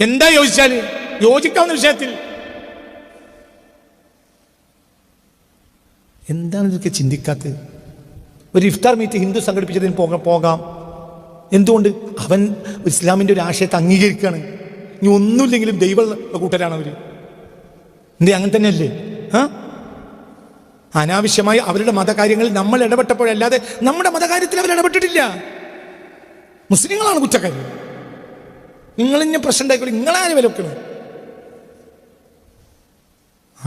എന്താ യോജിച്ചാൽ യോജിക്കാവുന്ന വിഷയത്തിൽ. എന്താണ് ഇതൊക്കെ ചിന്തിക്കാത്തത്? ഒരു ഇഫ്താർ മീറ്റ് ഹിന്ദു സംഘടിപ്പിച്ചതിന് പോകാം പോകാം. എന്തുകൊണ്ട്? അവൻ ഇസ്ലാമിന്റെ ഒരു ആശയത്തെ അംഗീകരിക്കുകയാണ് ഇനി ഒന്നുമില്ലെങ്കിലും ദൈവമുള്ള കൂട്ടരാണ് അവർ എന്തേ അങ്ങനെ തന്നെയല്ലേ? ആ? അനാവശ്യമായി അവരുടെ മതകാര്യങ്ങളിൽ നമ്മൾ ഇടപെട്ടപ്പോഴല്ലാതെ നമ്മുടെ മതകാര്യത്തിൽ അവർ ഇടപെട്ടിട്ടില്ല. മുസ്ലിങ്ങളാണ് കുറ്റക്കാർ നിങ്ങൾ ഇന്നെ പ്രശ്നം ഉണ്ടായിക്കോളൂ. നിങ്ങളാരും വിലക്കണം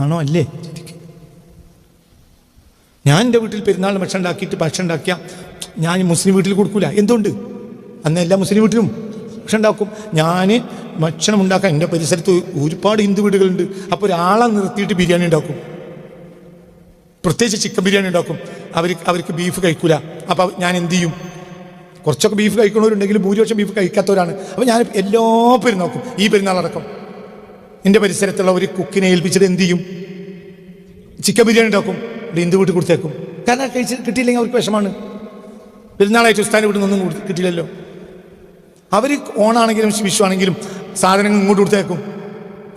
ആണോ? അല്ലേ? ഞാൻ എന്റെ വീട്ടിൽ പെരുന്നാൾ ഭക്ഷണം ഉണ്ടാക്കിയിട്ട് ഭക്ഷണം ഉണ്ടാക്കിയ ഞാൻ മുസ്ലിം വീട്ടിൽ കൊടുക്കൂല. എന്തുകൊണ്ട്? അന്ന് എല്ലാ മുസ്ലിം വീട്ടിലും ഭക്ഷണം ഉണ്ടാക്കും. ഞാൻ ഭക്ഷണം ഉണ്ടാക്കാൻ എന്റെ പരിസരത്ത് ഒരുപാട് ഹിന്ദു വീടുകളുണ്ട്. അപ്പോൾ ഒരാളെ നിർത്തിയിട്ട് ബിരിയാണി ഉണ്ടാക്കും. പ്രത്യേകിച്ച് ചിക്കൻ ബിരിയാണി ഉണ്ടാക്കും. അവർ അവർക്ക് ബീഫ് കഴിക്കൂല. അപ്പോൾ ഞാൻ എന്ത് ചെയ്യും? കുറച്ചൊക്കെ ബീഫ് കഴിക്കണവരുണ്ടെങ്കിൽ ഭൂരിപക്ഷം ബീഫ് കഴിക്കാത്തവരാണ്. അപ്പോൾ ഞാൻ എല്ലാ പെരുന്നാക്കും ഈ പെരുന്നാളടക്കം എന്റെ പരിസരത്തുള്ള ഒരു കുക്കിനെ ഏൽപ്പിച്ചിട്ട് എന്ത് ചെയ്യും? ചിക്കൻ ബിരിയാണി ഉണ്ടാക്കും. ഇവിടെ ഹിന്ദു വീട്ടിൽ കൊടുത്തേക്കും. കാരണം കഴിച്ച് കിട്ടിയില്ലെങ്കിൽ അവർക്ക് വിഷമാണ് പെരുന്നാളായിട്ട് ഉസ്താന്റെ വീട്ടിൽ നിന്നൊന്നും കിട്ടിയില്ലല്ലോ. അവർ ഓണാണെങ്കിലും വിഷു ആണെങ്കിലും സാധനങ്ങൾ ഇങ്ങോട്ട് കൊടുത്തേക്കും.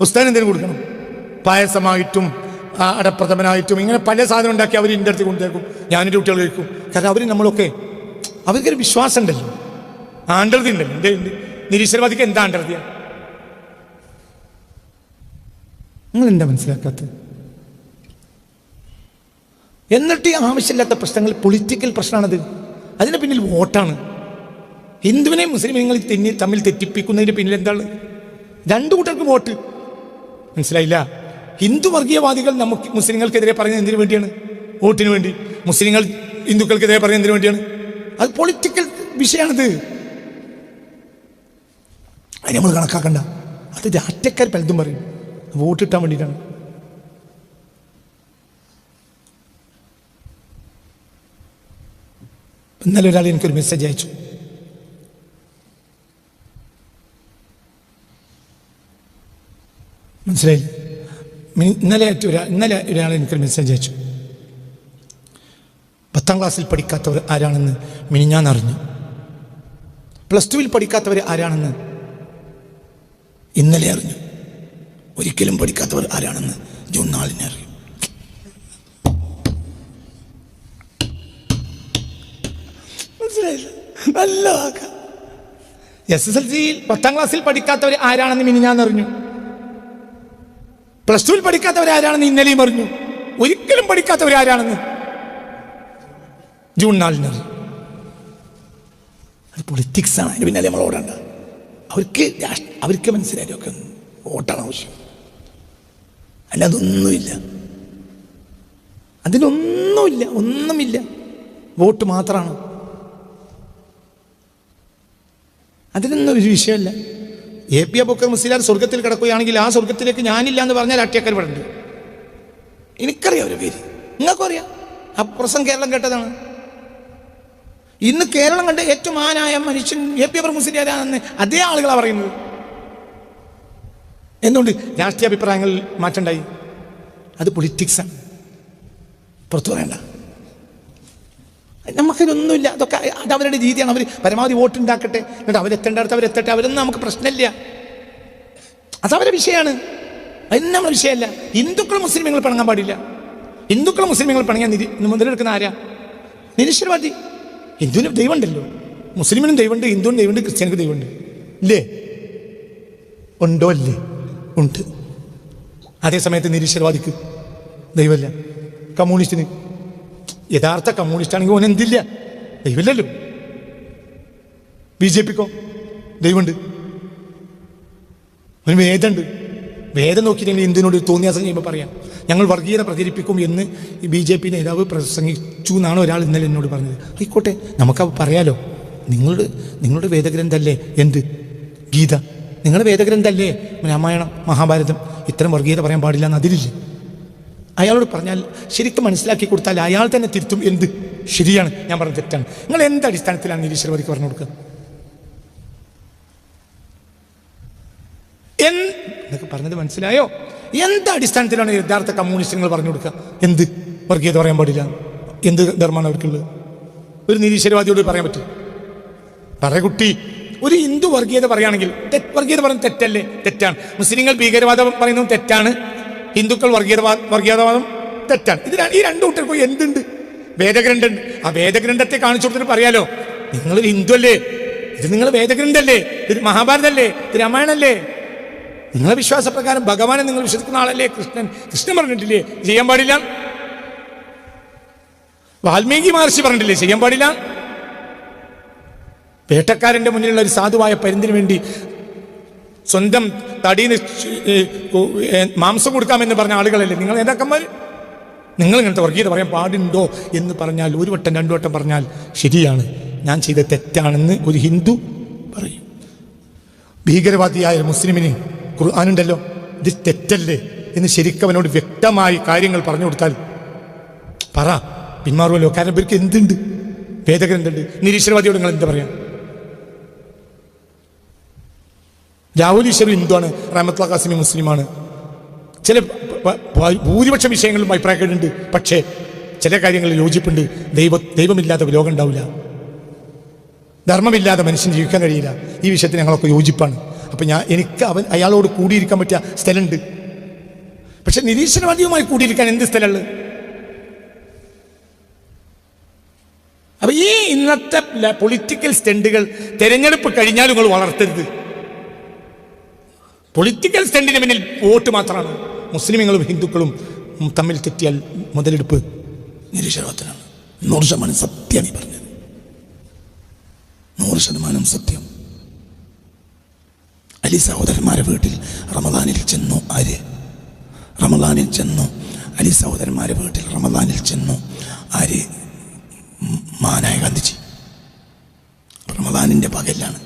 ഉസ്താൻ എന്തെങ്കിലും കൊടുക്കണം? പായസമായിട്ടും അടപ്രഥമനായിട്ടും ഇങ്ങനെ പല സാധനം ഉണ്ടാക്കി അവർ എന്റെ അടുത്ത് കൊണ്ടുതേക്കും ഞാനെന്റെ കുട്ടികൾ കഴിക്കും. കാരണം അവർ നമ്മളൊക്കെ അവർക്കൊരു വിശ്വാസം ഉണ്ടല്ലോ ആണ്ടർതി ഉണ്ടല്ലോ എന്റെ നിരീശ്വരവാദിക്ക് എന്താ ആണ്ടർതിയാ നിങ്ങൾ എന്താ മനസ്സിലാക്കാത്തത് എന്നിട്ട് ഈ ആവശ്യമില്ലാത്ത പ്രശ്നങ്ങൾ പൊളിറ്റിക്കൽ പ്രശ്നമാണത്. അതിന് പിന്നിൽ വോട്ടാണ്. ഹിന്ദുവിനെയും മുസ്ലിമിനെയും തെന്നി തമ്മിൽ തെറ്റിപ്പിക്കുന്നതിന് പിന്നിൽ എന്താണ്? രണ്ടു കൂട്ടർക്ക് വോട്ട്. മനസ്സിലായില്ല? ഹിന്ദു വർഗീയവാദികൾ നമുക്ക് മുസ്ലിങ്ങൾക്കെതിരെ പറയുന്നത് എന്തിനു വേണ്ടിയാണ്? വോട്ടിന് വേണ്ടി. മുസ്ലിങ്ങൾ ഹിന്ദുക്കൾക്കെതിരെ പറയുന്നത് എന്തിനു വേണ്ടിയാണ്? അത് പൊളിറ്റിക്കൽ വിഷയമാണിത് അത് നമ്മൾ കണക്കാക്കണ്ട. അത് രാഷ്ട്രീയക്കാർ പലതും പറയും. വോട്ട് കിട്ടാൻ വേണ്ടിയിട്ടാണ്. ഇന്നലെ ഒരാൾ എനിക്കൊരു മെസ്സേജ് അയച്ചു. മനസ്സിലായി? ഇന്നലെ ഒരാൾ ഒരാ ഇന്നലെ ഒരാൾ എനിക്കൊരു മെസ്സേജ് അയച്ചു. പത്താം ക്ലാസ്സിൽ പഠിക്കാത്തവർ ആരാണെന്ന് മിനിഞ്ഞാന്നറിഞ്ഞു പ്ലസ് ടുവിൽ പഠിക്കാത്തവർ ആരാണെന്ന് ഇന്നലെ അറിഞ്ഞു. ഒരിക്കലും പഠിക്കാത്തവർ ആരാണെന്ന് ജൂൺ നാലിന് അറിയും. മനസ്സിലായില്ല? എസ് എസ് എൽ സിയിൽ പത്താം ക്ലാസ്സിൽ പഠിക്കാത്തവർ ആരാണെന്ന് മിനി ഞാൻ അറിഞ്ഞു. പ്ലസ് ടുവിൽ പഠിക്കാത്തവർ ആരാണെന്ന് ഇന്നലെയും അറിഞ്ഞു. ഒരിക്കലും പഠിക്കാത്തവർ ആരാണെന്ന് ജൂൺ നാലിന് അത്. പൊളിറ്റിക്സ് ആണ്. അതിന് പിന്നാലെ നമ്മൾ ഓടണ്ട. അവർക്ക് അവർക്ക് അവർക്ക് മനസ്സിലായിരിക്കും വോട്ടാണ് ആവശ്യം. അല്ലാതെ ഒന്നുമില്ല അതിനൊന്നുമില്ല ഒന്നുമില്ല. വോട്ട് മാത്രമാണ്. അതിനൊന്നും ഒരു വിഷയമല്ല. എ പി അബൂക്കർ മുസ്ലിയാർ സ്വർഗത്തിൽ കിടക്കുകയാണെങ്കിൽ ആ സ്വർഗത്തിലേക്ക് ഞാനില്ല എന്ന് പറഞ്ഞാൽ അട്ടിയക്കർ ഇവിടെ ഉണ്ട് എനിക്കറിയാം ഒരു പേര്. നിങ്ങൾക്കും അറിയാം ആ പ്രസം കേരളം കേട്ടതാണ്. ഇന്ന് കേരളം കണ്ട ഏറ്റവും മാനായ മനുഷ്യൻ എ പി മുസ്ലിയാരാണെന്ന് അതേ ആളുകളാണ് പറയുന്നത്. എന്തുകൊണ്ട്? രാഷ്ട്രീയ അഭിപ്രായങ്ങൾ മാറ്റണ്ടായി. അത് പൊളിറ്റിക്സാണ് പുറത്തു പറയണ്ട. നമുക്കിതൊന്നുമില്ല. അതൊക്കെ അത് അവരുടെ രീതിയാണ്. അവർ പരമാവധി വോട്ട് ഉണ്ടാക്കട്ടെ. എന്നിട്ട് അവരെത്തേണ്ടടുത്ത് അവരെത്തട്ടെ. അവരൊന്നും നമുക്ക് പ്രശ്നമില്ല. അതവരെ വിഷയമാണ്. അതിന് നമ്മുടെ വിഷയമല്ല. ഹിന്ദുക്കൾ മുസ്ലിമുകൾ പിണങ്ങാൻ പാടില്ല. ഹിന്ദുക്കൾ മുസ്ലിമുകൾ പിണങ്ങാൻ മുതലെടുക്കുന്ന ആരാ? നിരീശ്വരവാദി. ഹിന്ദുവിന് ദൈവമുണ്ടല്ലോ. മുസ്ലിമിനും ദൈവമുണ്ട് ഹിന്ദുവിനും ദൈവമുണ്ട് ക്രിസ്ത്യാനിക്ക് ദൈവമുണ്ട്. ഇല്ലേ? ഉണ്ടോ അല്ലേ ഉണ്ട്. അതേ സമയത്ത് നിരീശ്വരവാദിക്ക് ദൈവമല്ല. കമ്മ്യൂണിസ്റ്റിന്. യഥാർത്ഥ കമ്മ്യൂണിസ്റ്റ് ആണെങ്കിൽ ഓൻ എന്തില്ല? ദൈവമില്ലല്ലോ. ബി ജെ പിക്കോ? ദൈവമുണ്ട്. ഒരു വേദമുണ്ട്. വേദം നോക്കിയില്ലെങ്കിൽ എന്തിനോട് തോന്നിയാസം ചെയ്യുമ്പോൾ പറയാം. ഞങ്ങൾ വർഗീയത പ്രചരിപ്പിക്കും എന്ന് ബി ജെ പി നേതാവ് പ്രസംഗിച്ചു എന്നാണ് ഒരാൾ ഇന്നലെ എന്നോട് പറഞ്ഞത്. ആയിക്കോട്ടെ നമുക്കത് പറയാലോ. നിങ്ങളുടെ നിങ്ങളുടെ വേദഗ്രന്ഥല്ലേ എന്ത്? ഗീത. നിങ്ങളുടെ വേദഗ്രന്ഥല്ലേ? രാമായണം മഹാഭാരതം. ഇത്തരം വർഗീയത പറയാൻ പാടില്ല എന്ന് അതിലില്ലേ? അയാളോട് പറഞ്ഞാൽ ശരിക്കും മനസ്സിലാക്കി കൊടുത്താൽ അയാൾ തന്നെ തിരുത്തും എന്ത്? ശരിയാണ്. ഞാൻ പറഞ്ഞ തെറ്റാണ്. നിങ്ങൾ എന്ത് അടിസ്ഥാനത്തിലാണ് നിരീശ്വരവാദിക്ക് പറഞ്ഞു കൊടുക്കുക എന്ത് എന്നൊക്കെ പറഞ്ഞത് മനസ്സിലായോ? എന്ത് അടിസ്ഥാനത്തിലാണ് യഥാർത്ഥ കമ്മ്യൂണിസ്റ്റുകൾ പറഞ്ഞു കൊടുക്കുക? എന്ത്? വർഗീയത പറയാൻ പാടില്ല. എന്ത് ധർമ്മമാണ് അവർക്കുള്ളത്? ഒരു നിരീശ്വരവാദിയോട് പറയാൻ പറ്റും. പറയ കുട്ടി. ഒരു ഹിന്ദു വർഗീയത പറയുകയാണെങ്കിൽ വർഗീയത പറയുന്നത് തെറ്റല്ലേ? തെറ്റാണ്. മുസ്ലിങ്ങൾ ഭീകരവാദം പറയുന്നത് തെറ്റാണ്. ഹിന്ദുക്കൾ വർഗീയവാദം വർഗീയതവാദം തെറ്റാണ്. ഇത് ഈ രണ്ടു കൂട്ടർക്കും എന്തുണ്ട്? വേദഗ്രന്ഥുണ്ട് ആ വേദഗ്രന്ഥത്തെ കാണിച്ചു കൊടുത്തിട്ട് പറയാലോ? നിങ്ങളൊരു ഹിന്ദു അല്ലേ ഇത് നിങ്ങൾ വേദഗ്രന്ഥല്ലേ? ഇത് മഹാഭാരതല്ലേ? ഇത് രാമായണല്ലേ? നിങ്ങളെ വിശ്വാസപ്രകാരം ഭഗവാനെ നിങ്ങൾ വിശ്വസിക്കുന്ന ആളല്ലേ? കൃഷ്ണൻ. കൃഷ്ണൻ പറഞ്ഞിട്ടില്ലേ? ചെയ്യാൻ പാടില്ല. വാൽമീകി മഹർഷി പറഞ്ഞിട്ടില്ലേ? ചെയ്യാൻ പാടില്ല. വേട്ടക്കാരന്റെ മുന്നിലുള്ള ഒരു സാധുവായ പരിന്തിനു വേണ്ടി സ്വന്തം തടി മാംസം കൊടുക്കാമെന്ന് പറഞ്ഞ ആളുകളല്ലേ? നിങ്ങൾ നേതാക്കന്മാർ നിങ്ങൾ ഇങ്ങനത്തെ വർഗീയത പറയാൻ പാടുണ്ടോ എന്ന് പറഞ്ഞാൽ ഒരു വട്ടം രണ്ടു വട്ടം പറഞ്ഞാൽ ശരിയാണ്. ഞാൻ ചെയ്ത തെറ്റാണെന്ന് ഒരു ഹിന്ദു പറയും. ഭീകരവാദിയായ മുസ്ലിമിന് ഖുർആാനുണ്ടല്ലോ? ഇത് തെറ്റല്ലേ? എന്ന് ശരിക്കും അവനോട് വ്യക്തമായി കാര്യങ്ങൾ പറഞ്ഞു കൊടുത്താൽ പറ. പിന്മാറുമല്ലോ കാരണം ഇവർക്ക് എന്തുണ്ട്? വേദഗ്രന്ഥമുണ്ട് നിരീശ്വരവാദിയോട് നിങ്ങൾ എന്താ പറയാ? ഹിന്ദു ഹിന്ദുവാണ്. റഹമത്ത് ഖാസിമി മുസ്ലിമാണ്. ചില ഭൂരിപക്ഷ വിഷയങ്ങളും അഭിപ്രായക്കേടുണ്ട് പക്ഷേ ചില കാര്യങ്ങളിൽ യോജിപ്പുണ്ട്. ദൈവ ദൈവമില്ലാത്ത ലോകം ഉണ്ടാവില്ല. ധർമ്മമില്ലാതെ മനുഷ്യൻ ജീവിക്കാൻ കഴിയില്ല. ഈ വിഷയത്തിൽ ഞങ്ങളൊക്കെ യോജിപ്പാണ്. അപ്പം ഞാൻ എനിക്ക് അവൻ അയാളോട് കൂടിയിരിക്കാൻ പറ്റിയ സ്ഥലമുണ്ട്. പക്ഷെ നിരീശ്വരവാദിയുമായി കൂടിയിരിക്കാൻ എന്ത് സ്ഥലമുള്ളത് അപ്പൊ ഈ ഇന്നത്തെ പൊളിറ്റിക്കൽ സ്റ്റണ്ടുകൾ തെരഞ്ഞെടുപ്പ് കഴിഞ്ഞാലും നിങ്ങൾ വളർത്തരുത്. പൊളിറ്റിക്കൽ സ്റ്റണ്ടിന് പിന്നിൽ വോട്ട് മാത്രമാണ്. മുസ്ലിമുകളും ഹിന്ദുക്കളും തമ്മിൽ തെറ്റിയാൽ മുതലെടുപ്പ് നിരീശ്വരവാദത്തിനാണ് നൂറ് ശതമാനം സത്യമാണ് ഈ പറഞ്ഞത്. നൂറ് ശതമാനം സത്യം. അലി സഹോദരന്മാരെ വീട്ടിൽ റമദാനിൽ ചെന്നു ആര്? റമദാനിൽ ചെന്നു. അലി സഹോദരന്മാരെ വീട്ടിൽ റമദാനിൽ ചെന്നു ആര്? മാനായ ഗാന്ധിജി. റമദാനിന്റെ പകലാണ്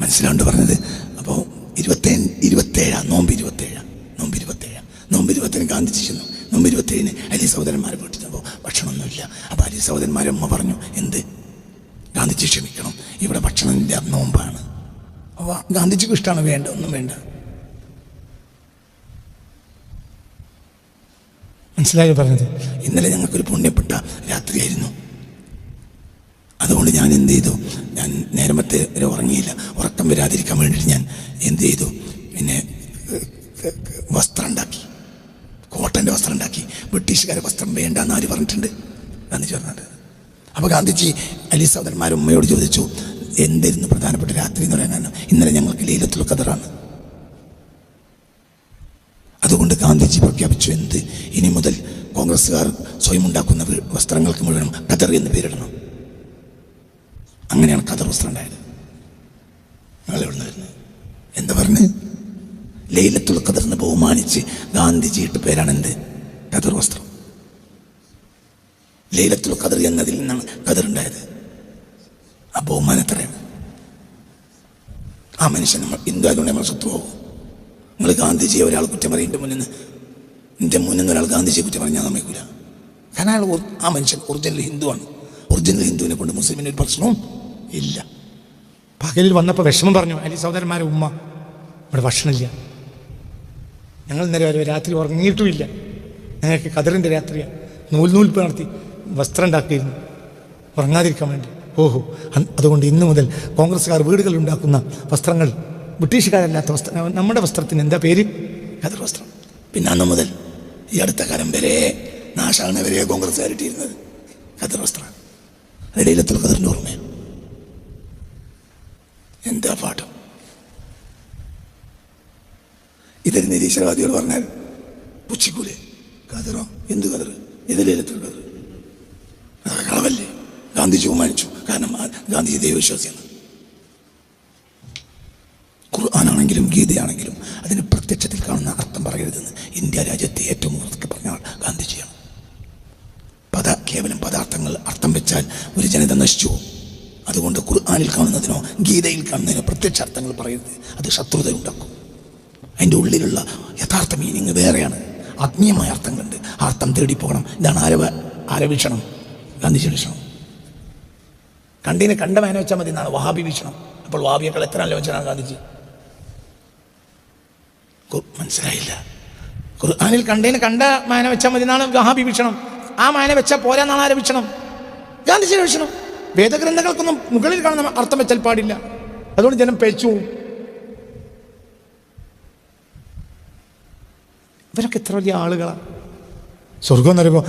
മനസ്സിലാണ്ട് പറഞ്ഞത്? അപ്പോൾ ഇരുപത്തേ ഇരുപത്തേഴാണ് നോമ്പ് ഇരുപത്തേഴാണ് നോമ്പ് ഇരുപത്തേഴാണ് നോമ്പ് ഇരുപത്തേഴ് ഗാന്ധിജി ചെന്നു. നോമ്പ് ഇരുപത്തേഴിന് അലി സഹോദരന്മാരെ വീട്ടിൽ അപ്പോൾ ഭക്ഷണമൊന്നുമില്ല. അപ്പോൾ അലി സഹോദരന്മാരെ അമ്മ പറഞ്ഞു എന്ത്? ഗാന്ധിജി ക്ഷമിക്കണം. ഇവിടെ ഭക്ഷണമില്ല നോമ്പാണ്. അപ്പോൾ ഗാന്ധിജിക്ക് ഇഷ്ടമാണ് വേണ്ട ഒന്നും വേണ്ട. മനസ്സിലായി പറഞ്ഞത്? ഇന്നലെ ഞങ്ങൾക്കൊരു പുണ്യപ്പെട്ട രാത്രിയായിരുന്നു. അതുകൊണ്ട് ഞാൻ എന്ത് ചെയ്തു? ഞാൻ നേരമത്തെ വരെ ഉറങ്ങിയില്ല. ഉറക്കം വരാതിരിക്കാൻ വേണ്ടിയിട്ട് ഞാൻ എന്ത് ചെയ്തു? പിന്നെ വസ്ത്രം ഉണ്ടാക്കി കോട്ടന്റെ വസ്ത്രം ഉണ്ടാക്കി ബ്രിട്ടീഷുകാരെ വസ്ത്രം വേണ്ട ആര് പറഞ്ഞിട്ടുണ്ട്? ഗാന്ധിജി പറഞ്ഞിട്ട് അപ്പോൾ ഗാന്ധിജി അലി സഹോദരന്മാരും ഉമ്മയോട് ചോദിച്ചു എന്തായിരുന്നു പ്രധാനപ്പെട്ട രാത്രി എന്ന് പറയാൻ കാരണം ഇന്നലെ ഞങ്ങൾക്ക് ലീലത്തുൽ കതറാണ് അതുകൊണ്ട് ഗാന്ധിജി പ്രഖ്യാപിച്ചു എന്ത്? ഇനി മുതൽ കോൺഗ്രസ്സുകാർ സ്വയം ഉണ്ടാക്കുന്ന വസ്ത്രങ്ങൾക്ക് മുഴുവനും ഖദർ എന്ന് പേരിടണം. അങ്ങനെയാണ് ഖദർ വസ്ത്രം ഉണ്ടായത്. എവിടെ വരുന്നത്. എന്താ പറഞ്ഞ്? ലൈലത്തുൽ ഖദറിനെ ബഹുമാനിച്ച് ഗാന്ധിജി ഇട്ട പേരാണ് എന്ത്? ഖദർ വസ്ത്രം. ലൈലത്തുൽ ഖദർ എന്നതിൽ നിന്നാണ് ഖദർ ഉണ്ടായത്. ആ ബഹുമാനം എത്രയാണ് ആ മനുഷ്യൻ നമ്മൾ ആയതുകൊണ്ട് നമ്മൾ ശത്രുവാകും നിങ്ങൾ ഗാന്ധിജിയെ ഒരാൾ കുറ്റം പറയും മുന്നിൽ നിന്ന് എന്റെ മുന്നിൽ നിന്ന് ഒരാൾ ഗാന്ധിജിയെ കുറ്റം പറഞ്ഞാൽ നമ്മൾക്കില്ല കാരണം അയാൾ ആ മനുഷ്യൻ ഒറിജിനൽ ഹിന്ദുവാണ്. ഒറിജിനൽ ഹിന്ദുവിനെ കൊണ്ട് മുസ്ലിമിന് ഒരു പ്രശ്നവും ഇല്ല. പകലിൽ വന്നപ്പോൾ വിഷമം പറഞ്ഞു അലി സഹോദരന്മാരെ ഉമ്മ ഇവിടെ ഭക്ഷണമില്ല. ഞങ്ങൾ ഇന്നലെ വരെ രാത്രി ഉറങ്ങിയിട്ടുമില്ല. ഞങ്ങൾക്ക് കതിറിന്റെ രാത്രിയാണ്. നൂൽ നൂൽപ്പ് നടത്തി വസ്ത്രം ഉണ്ടാക്കിയിരുന്നു. ഉറങ്ങാതിരിക്കാൻ വേണ്ടി. ഓഹോ അതുകൊണ്ട് ഇന്നു മുതൽ കോൺഗ്രസ്സുകാർ വീടുകളിൽ ഉണ്ടാക്കുന്ന വസ്ത്രങ്ങൾ ബ്രിട്ടീഷുകാരല്ലാത്ത വസ്ത്രം നമ്മുടെ വസ്ത്രത്തിന് എന്താ പേര്? കതിർ വസ്ത്രം. പിന്നെ അന്ന് മുതൽ ഈ അടുത്ത കാലം വരെ നാശാണ് വരെ കോൺഗ്രസ്സുകാരിട്ടിരുന്നത് കതിർ വസ്ത്രം. ഇടയിലെത്തുള്ള കതിറിന്റെ ഓർമ്മയാണ് എന്താ പാഠം? ഇതൊരു നിരീശ്വരവാദിയോട് പറഞ്ഞാൽ പുച്ചിക്കൂലെ കതിറോ? എന്ത് കതിർ എതിലേലത്തുള്ളത് കതിർ അതൊക്കെ കളവല്ലേ? ഗാന്ധിജി ബഹുമാനിച്ചു. കാരണം ഗാന്ധിജി ദൈവവിശ്വാസിയാണ് ഖുർആാനാണെങ്കിലും ഗീതയാണെങ്കിലും അതിന് പ്രത്യക്ഷത്തിൽ കാണുന്ന അർത്ഥം പറയരുതെന്ന് ഇന്ത്യ രാജ്യത്തെ ഏറ്റവും ഉറക്കെ പറഞ്ഞ ആൾ ഗാന്ധിജിയാണ്. പദ കേവലം പദാർത്ഥങ്ങൾ അർത്ഥം വെച്ചാൽ ഒരു ജനത നശിച്ചു അതുകൊണ്ട് ഖുർആാനിൽ കാണുന്നതിനോ ഗീതയിൽ കാണുന്നതിനോ പ്രത്യക്ഷ അർത്ഥങ്ങൾ പറയരുത്. അത് ശത്രുത ഉണ്ടാക്കും. അതിന്റെ ഉള്ളിലുള്ള യഥാർത്ഥ മീനിങ് വേറെയാണ്. ആത്മീയമായ അർത്ഥങ്ങളുണ്ട്. അർത്ഥം തേടി പോകണം ഇതാണ് ആരവ ആരവീക്ഷണം. ഗാന്ധിജി വീക്ഷണം കണ്ടിനെ കണ്ട മേന വെച്ചാൽ മതി എന്നാണ് വഹാബി വീക്ഷണം. അപ്പോൾ വഹാബിയേക്കാൾ എത്ര നല്ല വെച്ചാണ് ഗാന്ധിജി? മനസ്സിലായില്ല. ഖുർആാനിൽ കണ്ടതിന് കണ്ട മാന വെച്ചാൽ മതി എന്നാണ് വഹാബി വീക്ഷണം. ആ മാന വെച്ചാൽ പോരാന്നാണ് ആരെ വീക്ഷണം? ഗാന്ധിജിയുടെ വീക്ഷണം. വേദഗ്രന്ഥങ്ങൾക്കൊന്നും മുകളിൽ കാണുന്ന അർത്ഥം വെച്ചാൽ പാടില്ല. അതുകൊണ്ട് ജനം പേച്ചു. ഇവരൊക്കെ എത്ര വലിയ ആളുകളാണ് സ്വർഗം എന്ന് പറയുമ്പോൾ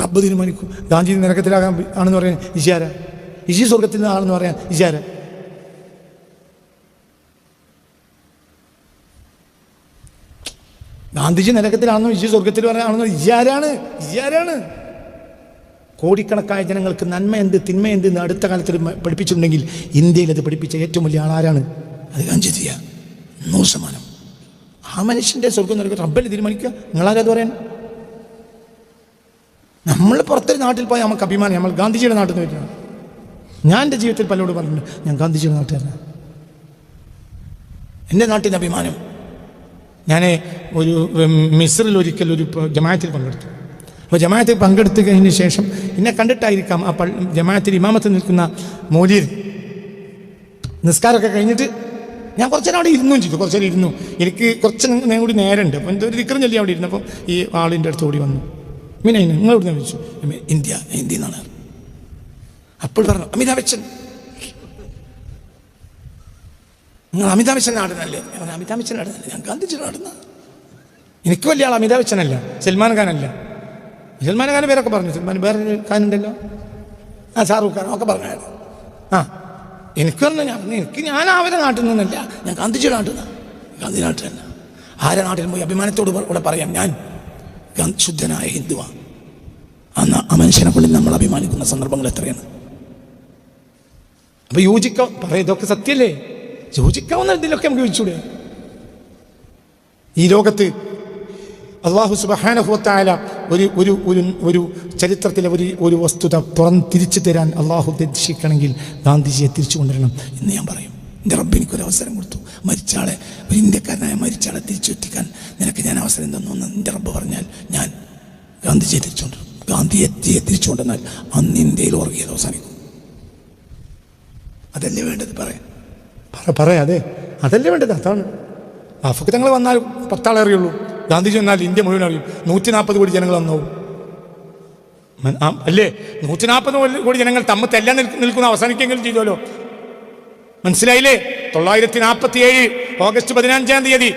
റബ്ബ് തീരുമാനിക്കും. ഗാന്ധി നരകത്തിലാകാൻ ആണെന്ന് പറയാൻ ഇശാര ഇശി സ്വർഗത്തിൽ നിന്നാണെന്ന് പറയാൻ ഇജാര ഗാന്ധിജി നരകത്തിലാണെന്നോ ഇജി സ്വർഗത്തിൽ പറയാണെന്നോ ഇജാരാണ് ഇജാരാണ് കോടിക്കണക്കായ ജനങ്ങൾക്ക് നന്മ എന്ത് തിന്മ എന്ത് എന്ന് അടുത്ത കാലത്തിൽ പഠിപ്പിച്ചിട്ടുണ്ടെങ്കിൽ ഇന്ത്യയിൽ അത് പഠിപ്പിച്ച ഏറ്റവും വലിയ ആളാരാണ് അത് ഗാന്ധിജിയ. നൂറ് ശതമാനം. ആ മനുഷ്യന്റെ സ്വർഗം നൽകുക റബ്ബൽ തീരുമാനിക്കുക? നിങ്ങളാരത് പറയാൻ? നമ്മൾ പുറത്തൊരു നാട്ടിൽ പോയാൽ നമുക്ക് അഭിമാനം. നമ്മൾ ഗാന്ധിജിയുടെ നാട്ടിൽ നിന്ന് വരുന്നത് ഞാൻ എന്റെ ജീവിതത്തിൽ പലരോട് പറഞ്ഞിട്ടുണ്ട് ഞാൻ ഗാന്ധിജിയുടെ നാട്ടുകാരനാണ് എന്റെ നാട്ടിന്റെ അഭിമാനം. ഞാൻ ഒരു മിസ്രിൽ ഒരിക്കൽ ഒരു ജമാഅത്തിൽ പങ്കെടുത്തു. അപ്പോൾ ജമാഅത്തിൽ പങ്കെടുത്തു കഴിഞ്ഞ ശേഷം എന്നെ കണ്ടിട്ടായിരിക്കാം ആ പള്ളി ജമാഅത്തിൽ ഇമാമത്ത് നിൽക്കുന്ന മോലിയർ നിസ്കാരമൊക്കെ കഴിഞ്ഞിട്ട് ഞാൻ കുറച്ചു നേരം അവിടെ ഇരുന്നും ചെയ്തു കുറച്ച് നേരം ഇരുന്നു. എനിക്ക് കുറച്ച് നേരം കൂടി നേരമുണ്ട്. അപ്പോൾ എന്തൊരു ദിക്കറും ചൊല്ലി അവിടെ ഇരുന്നപ്പോൾ ഈ ആളിന്റെ അടുത്ത് ഓടി വന്നു. മീനായി നിങ്ങൾ എവിടെ നിന്ന് ചോദിച്ചു ഞാൻ ഇന്ത്യ ഹിന്ദി എന്നാണ് അപ്പോൾ പറഞ്ഞു അമിതാഭ് ബച്ചൻ. നിങ്ങൾ അമിതാഭ് ബച്ചൻ ആടുന്നല്ലേ ഞാൻ അമിതാഭ് ബച്ചൻ ആടുന്നല്ലേ ഞാൻ ഗാന്ധിജി ആടുന്ന എനിക്ക് വലിയ ആൾ അമിതാഭ് ബച്ചനല്ല സൽമാൻ ഖാനല്ല. സൽമാൻ ഖാൻ പേരൊക്കെ പറഞ്ഞു സൽമാൻ വേറെ ഖാൻ ഉണ്ടല്ലോ ആ ഷാറൂഖ് ഖാൻ ഒക്കെ പറഞ്ഞു ആ എനിക്ക് പറഞ്ഞു ഞാൻ പറഞ്ഞു, എനിക്ക് ഞാൻ അവരെ നാട്ടിൽ നിന്നല്ല ഞാൻ ഗാന്ധിജിയുടെ നാട്ടിൽ ഗാന്ധി നാട്ടിൽ തന്നെ ആരെ നാട്ടിൽ പോയി അഭിമാനത്തോട് കൂടെ പറയാം ഞാൻ ശുദ്ധനായ ഹിന്ദുവാണ് അന്ന് ആ മനുഷ്യനെ കൊണ്ട് നമ്മൾ അഭിമാനിക്കുന്ന സന്ദർഭങ്ങൾ എത്രയാണ്? അപ്പൊ യോജിക്കാം. പറയാം ഇതൊക്കെ സത്യല്ലേ? യോജിക്കാവുന്ന ഇതിലൊക്കെ നമുക്ക് യോജിച്ചൂടെ? ഈ ലോകത്ത് അള്ളാഹു സുബഹാനഹുവത്തായ ഒരു ഒരു ഒരു ഒരു ചരിത്രത്തിലെ ഒരു ഒരു വസ്തുത തുറന്ന് തിരിച്ചു തരാൻ അള്ളാഹു ഉദ്ദേശിക്കണമെങ്കിൽ ഗാന്ധിജിയെ തിരിച്ചു കൊണ്ടുവരണം എന്ന് ഞാൻ പറയും. എന്റെ റബ്ബ് എനിക്കൊരു അവസരം കൊടുത്തു. മരിച്ചാളെ ഒരു ഇന്ത്യക്കാരനായ മരിച്ചാളെ തിരിച്ചു എത്തിക്കാൻ നിനക്ക് ഞാൻ അവസരം തന്നു എന്ന് എന്റെ റബ്ബ് പറഞ്ഞാൽ ഞാൻ ഗാന്ധിജിയെ തിരിച്ചുകൊണ്ടിരും ഗാന്ധിയെ തിരിച്ചു കൊണ്ടുവന്നാൽ അന്ന് ഇന്ത്യയിൽ ഉറങ്ങിയത് അവസാനിക്കും. അതല്ലേ വേണ്ടത്? പറയാം. പറ അതെ. അതല്ലേ വേണ്ടത്? അതാണ്. അഫക്ക് തങ്ങൾ വന്നാൽ പത്താളെ അറിയുള്ളൂ. ഗാന്ധിജി വന്നാൽ ഇന്ത്യ മുഴുവൻ അറിയും. നൂറ്റി നാൽപ്പത് കോടി ജനങ്ങൾ വന്നാവും അല്ലേ? നൂറ്റി നാൽപ്പത് കോടി ജനങ്ങൾ തമ്മിൽ തെല്ലാൻ നിൽക്കുന്ന അവസാനിക്കെങ്കിലും ചെയ്തോലോ? മനസ്സിലായില്ലേ? തൊള്ളായിരത്തി നാൽപ്പത്തി ഏഴ് ഓഗസ്റ്റ് പതിനഞ്ചാം തീയതി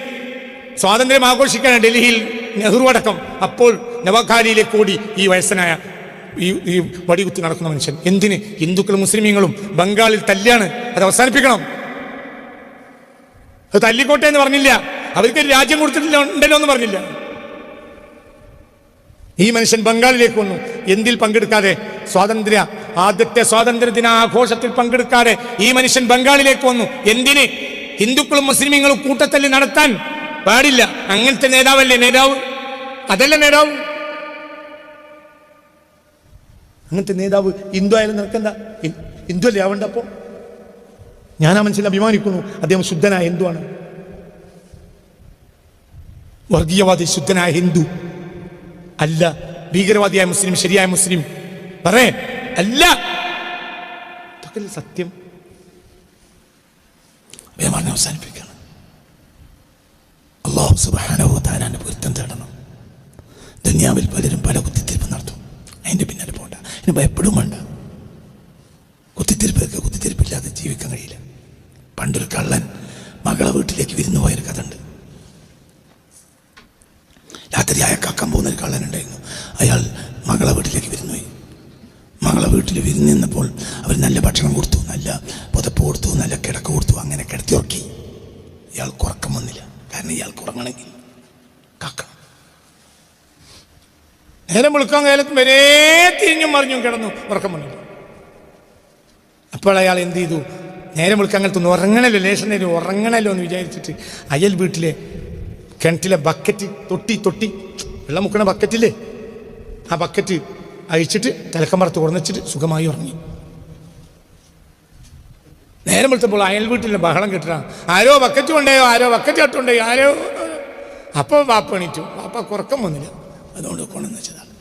സ്വാതന്ത്ര്യം ആഘോഷിക്കാൻ ഡൽഹിയിൽ നെഹ്റു അടക്കം അപ്പോൾ നവഖാലിയിലേക്ക് കൂടി ഈ വയസ്സനായ ഈ ഈ വടികുത്തി നടക്കുന്ന മനുഷ്യൻ. എന്തിന്? ഹിന്ദുക്കളും മുസ്ലിമീങ്ങളും ബംഗാളിൽ തല്ലാണ്. അത് അവസാനിപ്പിക്കണം. അത് തല്ലിക്കോട്ടെ എന്ന് പറഞ്ഞില്ല. അവർക്ക് രാജ്യം കൊടുത്തിട്ടില്ല എന്ന് പറഞ്ഞില്ല. ഈ മനുഷ്യൻ ബംഗാളിലേക്ക് വന്നു. എന്തിൽ പങ്കെടുക്കാതെ? സ്വാതന്ത്ര്യ ആദ്യത്തെ സ്വാതന്ത്ര്യ ദിനാഘോഷത്തിൽ പങ്കെടുക്കാതെ ഈ മനുഷ്യൻ ബംഗാളിലേക്ക് വന്നു. എന്തിന്? ഹിന്ദുക്കളും മുസ്ലിമീങ്ങളും കൂട്ടത്തല്ലി നടത്താൻ പാടില്ല. അങ്ങനത്തെ നേതാവല്ലേ നേതാവ്? അതല്ല നേതാവ്. അങ്ങനത്തെ നേതാവ് ഹിന്ദു ആയാലും നിനക്കെന്ത? ഹിന്ദു അല്ലേ ആവണ്ടപ്പോ ഞാൻ ആ മനസ്സിൽ അഭിമാനിക്കുന്നു. അദ്ദേഹം ശുദ്ധനായ ഹിന്ദുവാണ് വർഗീയവാദി ശുദ്ധനായ ഹിന്ദു അല്ല. ഭീകരവാദിയായ മുസ്ലിം ശരിയായ മുസ്ലിം. പറേ അല്ല. ഇതൊക്കെ സത്യം. പറഞ്ഞ് അവസാനിപ്പിക്കണം അള്ളാഹു സുബാനോ താനാന്റെ പൊരുത്തം തേടണം ദുനിയാവിൽ പലരും പല കുത്തിത്തിരിപ്പ് നടത്തും. അതിന്റെ പിന്നാലെ പോണ്ട അതിന് ഭയപ്പെടും വേണ്ട കുത്തിത്തിരിപ്പൊക്കെ കുത്തിത്തിരിപ്പില്ലാതെ ജീവിക്കാൻ കഴിയില്ല. പണ്ടൊരു കള്ളൻ മകളെ വീട്ടിലേക്ക് വിരുന്നു പോയൊരു കഥ ഉണ്ട്. രാത്രി അയക്കാക്കാൻ പോകുന്ന ഒരു കള്ളനുണ്ടായിരുന്നു. അയാൾ മകളെ വീട്ടിലേക്ക് വിരുന്നുപോയി മകളെ വീട്ടിൽ വിരുന്ന് നിന്നപ്പോൾ അവർ നല്ല ഭക്ഷണം കൊടുത്തു നല്ല പുതപ്പ് കൊടുത്തു നല്ല കിടക്ക കൊടുത്തു അങ്ങനെ കിടത്തി ഉറക്കി. ഇയാൾക്ക് ഉറക്കം വന്നില്ല. കാരണം ഇയാൾക്ക് ഉറങ്ങണമെങ്കിൽ കാക്കണം. നേരം മുളുക്കാൻ കാലത്ത് വരെ തിരിഞ്ഞും മറിഞ്ഞും കിടന്നു ഉറക്കം വന്നു. അപ്പോൾ അയാൾ എന്ത് ചെയ്തു? നേരം മുളുക്കാൻ കാലത്ത് ഒന്ന് ഉറങ്ങണല്ലോ ലേശം നേരം ഉറങ്ങണല്ലോ എന്ന് വിചാരിച്ചിട്ട് അയൽ വീട്ടിലെ കിണറ്റിലെ ബക്കറ്റ് തൊട്ടി തൊട്ടി വെള്ളം മുക്കണ ബക്കറ്റില്ലേ? ആ ബക്കറ്റ് അഴിച്ചിട്ട് തലക്കമ്പറത്ത് ഉറന്നിച്ചിട്ട് സുഖമായി ഉറങ്ങി. നേരം വിളിച്ചപ്പോൾ അയൽ വീട്ടിലെ ബഹളം കിട്ടണം ആരോ ബക്കറ്റ് കൊണ്ടേയോ ആരോ ബക്കറ്റ് കട്ടുണ്ടേയോ ആരോ അപ്പോൾ വാപ്പ എണീറ്റു. വാപ്പ കുറക്കം വന്നില്ല. അതുകൊണ്ട് കൊണ്ടെന്ന് വെച്ചതാണ്.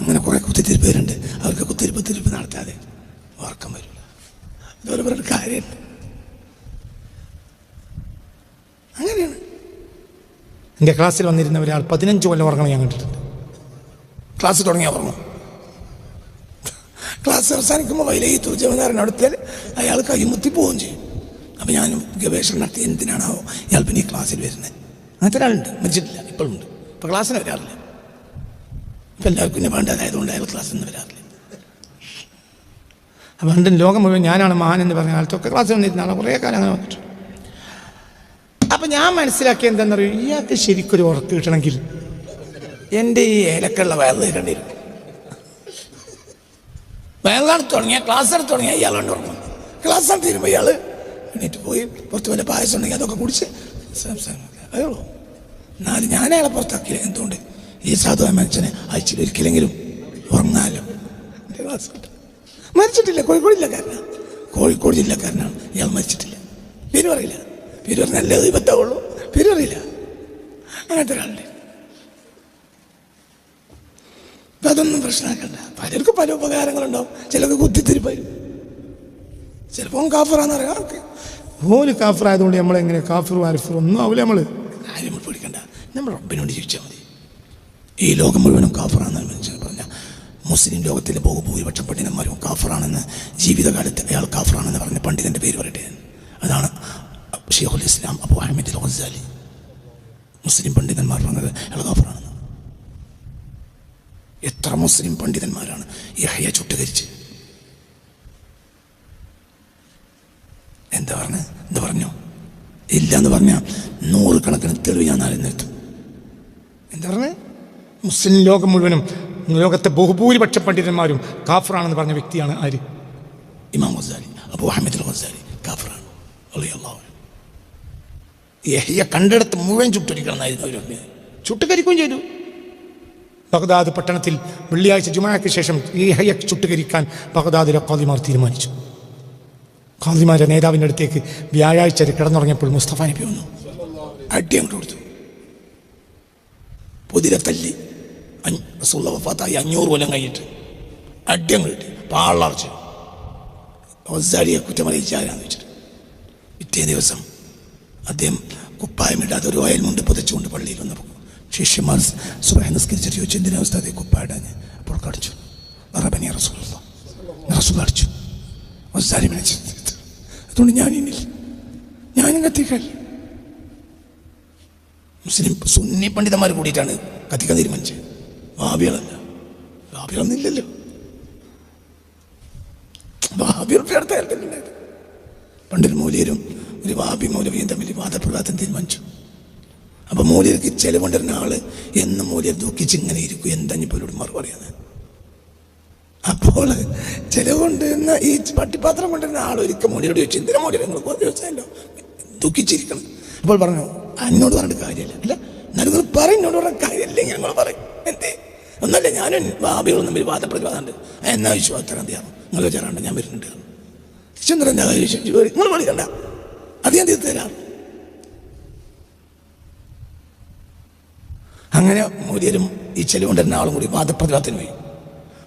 അങ്ങനെ കുറേ കുത്തിത്തിരിപ്പ് പേരുണ്ട്. അവർക്ക് കുത്തിരിപ്പ് തിരിപ്പ് നടത്താതെ ഉറക്കം വരില്ല. അതുപോലെ പറഞ്ഞ കാര്യം അങ്ങനെയാണ്. എന്റെ ക്ലാസ്സിൽ വന്നിരുന്ന ഒരാൾ പതിനഞ്ച് കൊല്ലം ഉറങ്ങണം ഞാൻ കണ്ടിട്ടുണ്ട്. ക്ലാസ് തുടങ്ങിയ ഉറങ്ങും. ക്ലാസ് അവസാനിക്കുമ്പോൾ വൈലയി തുജവനാരൻ അടുത്താൽ അയാൾ കൈമുത്തി പോവുകയും ചെയ്യും. അപ്പം ഞാൻ ഗവേഷണം നടത്തി എന്തിനാണാവോ ഇയാൾ പിന്നെ ഈ ക്ലാസ്സിൽ വരുന്നത് അങ്ങനത്തെ ഒരാളുണ്ട്. മരിച്ചിട്ടില്ല. ഇപ്പോഴുണ്ട് ഇപ്പോൾ ക്ലാസ്സിന് വരാറില്ല. ഇപ്പം എല്ലാവർക്കും പിന്നെ വേണ്ടതായതുകൊണ്ട് അയാൾ ക്ലാസ്സിൽ നിന്ന് വരാറില്ല. പണ്ട് ലോകം മുഴുവൻ ഞാനാണ് മഹാൻ എന്ന് പറഞ്ഞ കാലത്തൊക്കെ ക്ലാസ് വന്നിരുന്നാണ് കുറേ കാലം അങ്ങനെ വന്നിട്ടുണ്ട്. അപ്പം ഞാൻ മനസ്സിലാക്കിയ എന്താണെന്നറിയോ ഇയാൾക്ക് ശരിക്കൊരു ഉറക്ക് കിട്ടണമെങ്കിൽ എന്റെ ഈ ഏലക്കുള്ള വയറ് കണ്ടിരുന്നു വയറിലാണ് തുടങ്ങിയ ക്ലാസ് എടുത്ത് തുടങ്ങിയ ഇയാൾ കൊണ്ട് ഉറങ്ങും. ക്ലാസ് തീരുമ്പോൾ ഇയാൾ എണീറ്റ് പോയി പുറത്ത് വല്ല പായസം ഉണ്ടെങ്കിൽ അതൊക്കെ കുടിച്ച് അയ്യോളൂ എന്നാലും ഞാൻ അയാളെ പുറത്താക്കില്ല എന്തുകൊണ്ട്? ഈ സാധുവായ മനുഷ്യനെ അയച്ചില്ല. ഒരിക്കലെങ്കിലും ഉറങ്ങാലോ. മരിച്ചിട്ടില്ല. കോഴിക്കോട് ജില്ലക്കാരനാണ് കോഴിക്കോട് ജില്ലക്കാരനാണ്. ഇയാൾ മരിച്ചിട്ടില്ല. പേര് പറയില്ല. പേര് പറഞ്ഞാൽ നല്ല ദൈവത്താവുള്ളൂ. പേര് അറിയില്ല അങ്ങനത്തെ ഒരാളുണ്ട്. അപ്പൊ അതൊന്നും പ്രശ്നമാക്കണ്ട. പലർക്കും പല ഉപകാരങ്ങളുണ്ടാവും. ചിലർക്ക് കുത്തിത്തിരിപ്പായിരുന്നു ചിലപ്പോൾ കാഫറാന്ന് പറയാം. ഓൽ കാഫറായതുകൊണ്ട് നമ്മളെങ്ങനെ കാഫിർ വാരിഫർ ഒന്നും ആവില്ല നമ്മൾ ആരും പേടിക്കണ്ട. നമ്മൾ റബ്ബിനോട് ചോദിച്ചാൽ മതി. ഈ ലോകം മുഴുവനും കാഫറാണെന്ന് മനുഷ്യൻ പറഞ്ഞ. മുസ്ലിം ലോകത്തിലെ ബഹുഭൂരിപക്ഷം പണ്ഡിതന്മാരും കാഫറാണെന്ന് ജീവിതകാലത്ത് അയാൾ കാഫറാണെന്ന് പറഞ്ഞ പണ്ഡിതന്റെ പേര് പറയട്ടെ. അതാണ് ഷെയ്ഖുൽ ഇസ്ലാം അബു അഹമ്മദ് ഗസാലി മുസ്ലിം പണ്ഡിതന്മാർ പറഞ്ഞത് അയാൾ കാഫറാണെന്ന്. എത്ര മുസ്ലിം പണ്ഡിതന്മാരാണ് യഹ്യ ചുട്ടുകരിച്ച് എന്താ പറഞ്ഞത് എന്താ പറഞ്ഞു? ഇല്ല എന്ന് പറഞ്ഞാൽ നൂറുകണക്കിന് തെളിവ് ഞാൻ പറഞ്ഞത് മുസ്ലിം ലോകം മുഴുവനും ലോകത്തെ ബഹുഭൂരിപക്ഷ പണ്ഡിതന്മാരും കാഫറാണെന്ന് പറഞ്ഞ വ്യക്തിയാണ് ആര്? ഇമാം ഗസാലി അബു അഹമ്മദ് ഗസാലി കാഫറാണ്. യഹ്യ കണ്ടെടുത്ത് മുഴുവൻ ചുട്ടൊരിക്കണമെന്നായിരുന്നു അവരൊക്കെ ചുട്ടുകരിക്കുകയും ചെയ്തു. ബഗ്ദാദ് പട്ടണത്തിൽ വെള്ളിയാഴ്ച ജുമാക്ക് ശേഷം ഈ ഹയ്യ ചുട്ടുകരിക്കാൻ ബഗ്ദാദിലെ ഖാദിമാർ തീരുമാനിച്ചു. ഖാദിമാരുടെ നേതാവിന്റെ അടുത്തേക്ക് വ്യാഴാഴ്ച കിടന്നുറങ്ങിയപ്പോൾ മുസ്തഫ നബി വന്നു. അടി അങ്ങോട്ട് കൊടുത്തു. പുതിര തല്ലി. റസൂലുള്ള വഫാത്തായി അഞ്ഞൂറ് കൊല്ലം കഴിഞ്ഞിട്ട് അടിയം കിട്ടി. പാളർച്ച് ഗസാലിയെ കുറ്റമറിയിച്ചാരാന്ന് വെച്ചിട്ട് പിറ്റേ ദിവസം അദ്ദേഹം കുപ്പായമിടാതെ ഒരു വയൽമുണ്ട് പുതച്ചുകൊണ്ട് പള്ളിയിൽ വന്നപ്പോൾ ശിഷ്യന്മാർ സുബഹ നിസ്കരിച്ചിട്ട് ചോദിച്ചു എന്തിനാ ഉസ്താദെ കുപ്പായിടാഞ്ഞ് അപ്പോൾ കടിച്ചു. റബനി റസൂലുള്ള. റസൂൾ അടിച്ചു. ഒസാരി മേടിച്ചു അതുകൊണ്ട് ഞാനിന്നില്ല. ഞാനും കത്തിക്കൽ മുസ്ലിം സുന്നി പണ്ഡിതന്മാർ കൂടിയിട്ടാണ് കത്തിക്കാൻ തീരുമാനിച്ചത്. അടുത്ത കാലത്തിലുണ്ടായത് പണ്ടൊരു മൂലിയരും ഒരു വാബി മൗലവിയും തമ്മിൽ വാദപ്രകാരം തീരുമാനിച്ചു. അപ്പൊ മൂലിയർക്ക് ചെലവുണ്ടരുന്ന ആൾ എന്ന് മൂലിയർ ദുഃഖിച്ച് ഇങ്ങനെ ഇരിക്കും. എന്താ ഇപ്പോഴോട് മറുപടി പറയുന്നത് അപ്പോൾ ചെലവുകൊണ്ടിരുന്ന ഈ പട്ടിപ്പാത്രം കൊണ്ടിരുന്ന ആൾ ഒരിക്കൽ മൂലിയോട് ചോദിച്ചു എന്തിനാ മൂലിയർ നിങ്ങൾ ചോദിച്ചല്ലോ ദുഃഖിച്ചിരിക്കണം. അപ്പോൾ പറഞ്ഞു എന്നോട് പറഞ്ഞിട്ട് കാര്യമില്ല. അല്ല എന്നാലും നിങ്ങൾ പറയും എന്നോട് പറഞ്ഞ കാര്യമില്ല. ഞങ്ങൾ പറയും എന്തേ? ഒന്നല്ല ഞാനും ഭാവികളും തമ്മിൽ വാദപ്രതിവാദമുണ്ട്. എന്നാ വിശ്വാസത്തിന് അറിയാം നിങ്ങൾ ചേരാണ്ട് ഞാൻ വരുന്നുണ്ട്. ചന്ദ്രൻ നിങ്ങൾ വിളിക്കണ്ട അത് ഞാൻ തീർത്ത് തരാം. അങ്ങനെ മൂര്യരും ഈ ചെലവുണ്ടെന്ന ആളും കൂടി വാദപ്രതിവാദത്തിന് പോയി.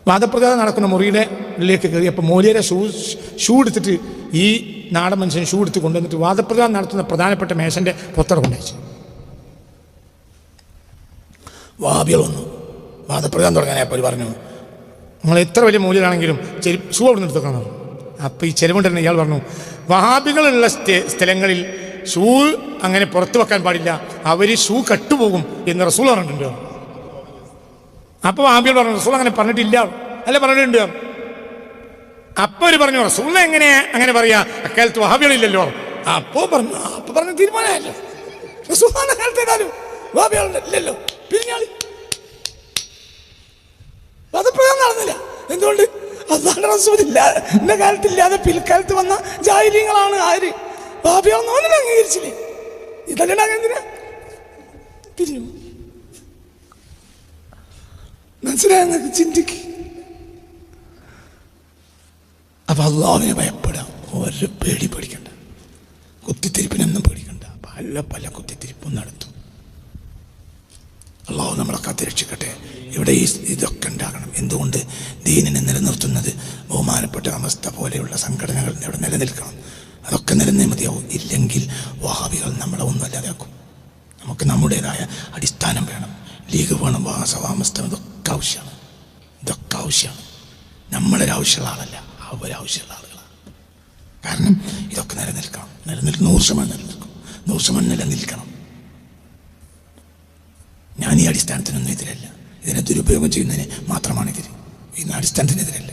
വാദപ്രതിവാദം നടക്കുന്ന മുറിയുടെ ഉള്ളിലേക്ക് കയറി അപ്പോൾ മോലിയരെ ഷൂ ഷൂ എടുത്തിട്ട് ഈ നാടൻ മനുഷ്യൻ ഷൂ എടുത്ത് കൊണ്ടുവന്നിട്ട് വാദപ്രതിവാദം നടത്തുന്ന പ്രധാനപ്പെട്ട മേശന്റെ പുത്തറ കൊണ്ടുവച്ചു. വാബികൾ വന്നു. വാദപ്രതിവാദം തുടങ്ങാനായപ്പോൾ പറഞ്ഞു നിങ്ങൾ എത്ര വലിയ മൂല്യമാണെങ്കിലും ചെരി ഷൂ അവിടെ നിന്ന് അപ്പോൾ ഈ തന്നെ ഇയാൾ പറഞ്ഞു വഹാബികളുള്ള സ്ഥ- സ്ഥലങ്ങളിൽ ഷൂ അങ്ങനെ പുറത്തു വെക്കാൻ പാടില്ല അവർ ഷൂ കട്ടുപോകും എന്ന് റസൂൾ പറഞ്ഞിട്ടുണ്ട്. അപ്പോൾ വഹാബികൾ പറഞ്ഞു റസൂൾ അങ്ങനെ പറഞ്ഞിട്ടില്ല. അല്ല പറഞ്ഞിട്ടുണ്ട്? അപ്പോൾ അവർ പറഞ്ഞു റസൂളിനെ എങ്ങനെ അങ്ങനെ പറയാ? അക്കാലത്ത് വഹാബികളില്ലല്ലോ. അപ്പോ പറഞ്ഞു അപ്പോൾ പറഞ്ഞു തീരുമാനമല്ലോ റസൂൾ കാലത്ത് ഏതായാലും ഇല്ലല്ലോ. പിരിഞ്ഞാളി. പദപ്രയോഗം നടന്നില്ല. എന്തുകൊണ്ട്? അതാണ് എന്റെ കാലത്തില്ലാതെ പിൽക്കാലത്ത് വന്ന ജാഹിര്യങ്ങളാണ് ആര്? ബാബിയാണെന്ന് ഒന്നിനും അംഗീകരിച്ചില്ലേ? ഇതല്ലേ എന്തിനാ? പിരിഞ്ഞു മനസ്സിലായെന്നൊക്കെ ചിന്തിക്ക്. അപ്പൊ അള്ളാഹുവിനെ ഭയപ്പെടാം. ഒരു പേടി പേടിക്കണ്ട. കുത്തിത്തിരിപ്പിനൊന്നും പേടിക്കണ്ട. പല പല കുത്തിത്തിരിപ്പും നടത്തും. അള്ളാഹു നമ്മളെ കാത്തിരക്ഷിക്കട്ടെ ഇവിടെ ഈ ഇതൊക്കെ ഉണ്ടാകണം. എന്തുകൊണ്ട് ദീനിനെ നിലനിർത്തുന്നത്? ബഹുമാനപ്പെട്ട അവസ്ഥ പോലെയുള്ള സംഘടനകൾ ഇവിടെ നിലനിൽക്കണം. അതൊക്കെ നിലനിന്നേ മതിയാവും. ഇല്ലെങ്കിൽ വഹാബികൾ നമ്മളെ ഒന്നുമല്ലാതാക്കും നമുക്ക് നമ്മുടേതായ അടിസ്ഥാനം വേണം. ലീഗ് വേണം വാസവാമസ്ഥ ഇതൊക്കെ ആവശ്യമാണ്. ഇതൊക്കെ ആവശ്യമാണ്. നമ്മളൊരാവശ്യമുള്ള ആളല്ല അവരാവശ്യമുള്ള ആളുകളാണ്. കാരണം ഇതൊക്കെ നിലനിൽക്കണം. നിലനിൽക്കും. നൂറ് ശതമാനം നിലനിൽക്കും. നൂറ് ശതമാനം നിലനിൽക്കണം. ഞാൻ ഈ അടിസ്ഥാനത്തിനൊന്നും എതിരല്ല. ഇതിനെ ദുരുപയോഗം ചെയ്യുന്നതിന് മാത്രമാണ് ഇതിന് ഈ അടിസ്ഥാനത്തിനെതിരല്ല.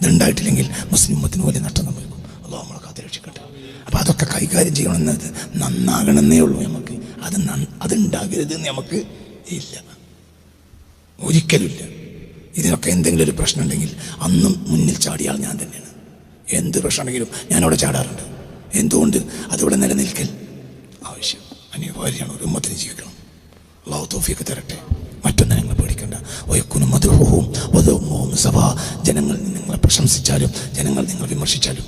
ഇതുണ്ടായിട്ടില്ലെങ്കിൽ മുസ്ലിം മത്തിന് വലിയ നഷ്ടം സംഭവിക്കും. അതോ നമ്മളെ കാത്തു രക്ഷിക്കട്ടെ. അപ്പോൾ അതൊക്കെ കൈകാര്യം ചെയ്യണമെന്നത് നന്നാകണമെന്നേ ഉള്ളൂ നമുക്ക്. അത് അതുണ്ടാകരുത് നമുക്ക് ഇല്ല. ഒരിക്കലുമില്ല. ഇതിനൊക്കെ എന്തെങ്കിലും ഒരു പ്രശ്നം ഉണ്ടെങ്കിൽ അന്നും മുന്നിൽ ചാടിയാൽ ഞാൻ തന്നെയാണ്. എന്ത് പ്രശ്നമാണെങ്കിലും ഞാനവിടെ ചാടാറുണ്ട്. എന്തുകൊണ്ട്? അതിവിടെ നിലനിൽക്കൽ ആവശ്യം. അനിവാര്യമാണ്. ഒരു ഉമ്മത്തിന് ജീവിക്കണം. അള്ളാഹു തോഫിയൊക്കെ തരട്ടെ. മറ്റൊന്നും ഞങ്ങൾ ഒയക്കുനും മധുഹവും വധവും ജനങ്ങൾ നിങ്ങളെ പ്രശംസിച്ചാലും ജനങ്ങൾ നിങ്ങൾ വിമർശിച്ചാലും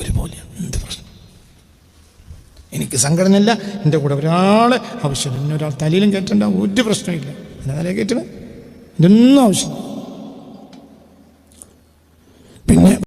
ഒരുപോലെയാണ് എന്ത് പ്രശ്നം? എനിക്ക് സംഘടനയില്ല എന്റെ കൂടെ ഒരാളെ ആവശ്യം എന്നെ ഒരാൾ തലയിലും കയറ്റേണ്ട ഒരു പ്രശ്നമില്ല എന്നെ തലയിൽ കയറ്റണം ഇതൊന്നും ആവശ്യമില്ല. പിന്നെ